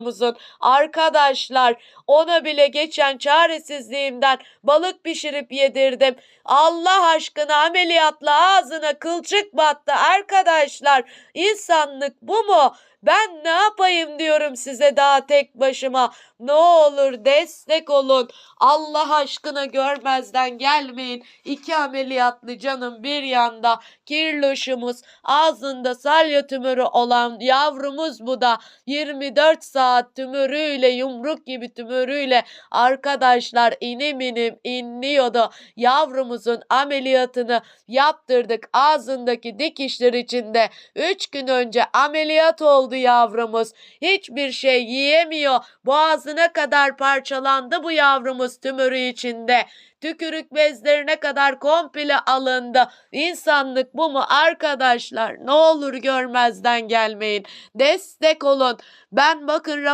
yavrumuzun. Arkadaşlar ona bile geçen çaresizliğimden balık pişirip yedirdim. Allah aşkına ameliyatla ağzına kılçık battı arkadaşlar. İnsanlık bu mu? Ben ne yapayım diyorum size daha tek başıma. Ne olur destek olun. Allah aşkına görmezden gelmeyin. İki ameliyatlı canım bir yanda. Kirloşumuz ağzında salya tümörü olan yavrumuz bu da. 24 saat tümörüyle yumruk gibi tümörüyle arkadaşlar inim inim inliyordu. Yavrumuzun ameliyatını yaptırdık ağzındaki dikişler içinde. 3 gün önce ameliyat oldu yavrumuz. Hiçbir şey yiyemiyor. Boğazına kadar parçalandı bu yavrumuz tümörü içinde. Tükürük bezlerine kadar komple alındı. İnsanlık bu mu arkadaşlar? Ne olur görmezden gelmeyin. Destek olun. Ben bakın